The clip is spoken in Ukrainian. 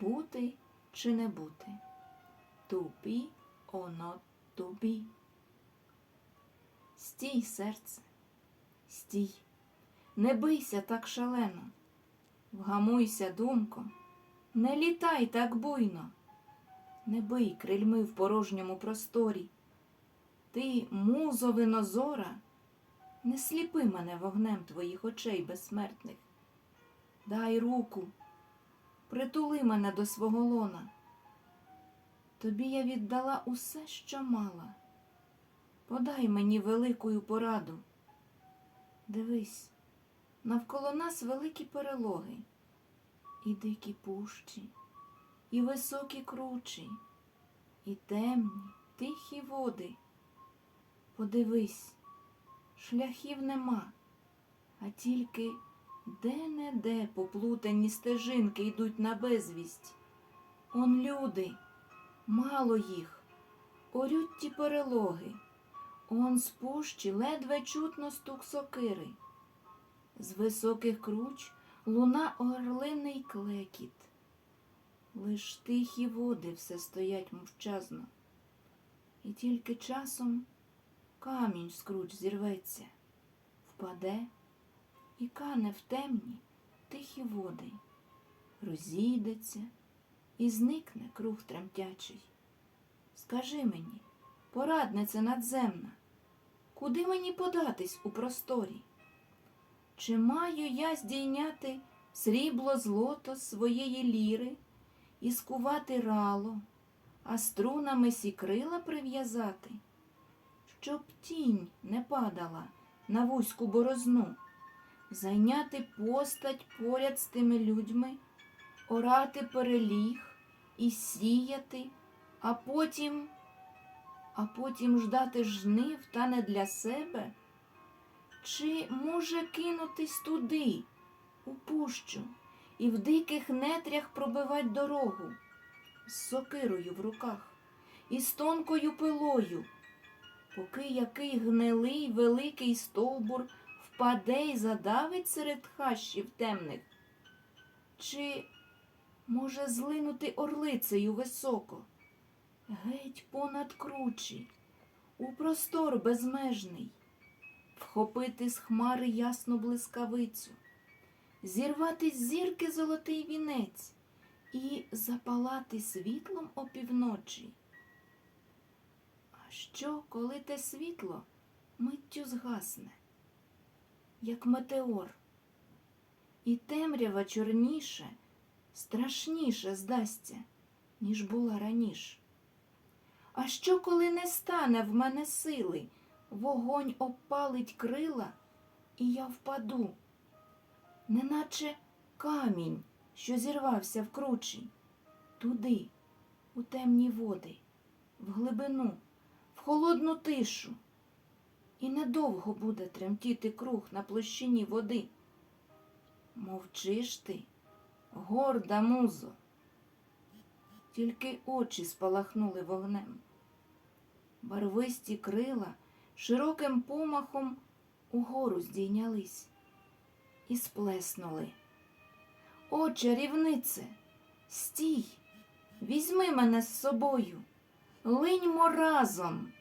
бути чи не бути. To be or not to be. Стій, серце, стій, не бийся так шалено, вгамуйся, думко, не літай так буйно, не бий крильми в порожньому просторі. Ти, музо винозора, не сліпи мене вогнем твоїх очей безсмертних. Дай руку, притули мене до свого лона. Тобі я віддала усе, що мала. Подай мені великою пораду. Дивись, навколо нас великі перелоги, і дикі пущі, і високі кручі, і темні, тихі води. Подивись, шляхів нема, а тільки де-не-де поплутані стежинки йдуть на безвість. Он люди, мало їх, орють ті перелоги. Он з пущі ледве чутно стук сокири. З високих круч луна орлиний клекіт. Лиш тихі води все стоять мовчазно, і тільки часом камінь з круч зірветься, впаде і кане в темні тихі води, розійдеться і зникне круг тремтячий. Скажи мені, порадниця надземна, куди мені податись у просторі? Чи маю я здійняти срібло злото своєї ліри і скувати рало, а струнами сікрила прив'язати, щоб тінь не падала на вузьку борозну, зайняти постать поряд з тими людьми, орати переліг і сіяти, а потім а потім ждати жнив та не для себе? Чи може кинутись туди, у пущу, і в диких нетрях пробивать дорогу з сокирою в руках і з тонкою пилою, поки який гнилий великий стовбур впаде й задавить серед хащів темних? Чи може злинути орлицею високо? геть понад кручі, у простор безмежний, вхопити з хмари ясну блискавицю, зірвати з зірки золотий вінець і запалати світлом опівночі. А що, коли те світло миттю згасне, як метеор, і темрява чорніше, страшніше здасться, ніж була раніше? А що, коли не стане в мене сили, вогонь опалить крила, і я впаду, неначе камінь, що зірвався в кручі, туди, у темні води, в глибину, в холодну тишу, і недовго буде тремтіти круг на площині води. Мовчиш ти, горда музо тільки очі спалахнули вогнем. Барвисті крила широким помахом угору здійнялись і сплеснули. О, чарівнице, стій, візьми мене з собою, линьмо разом.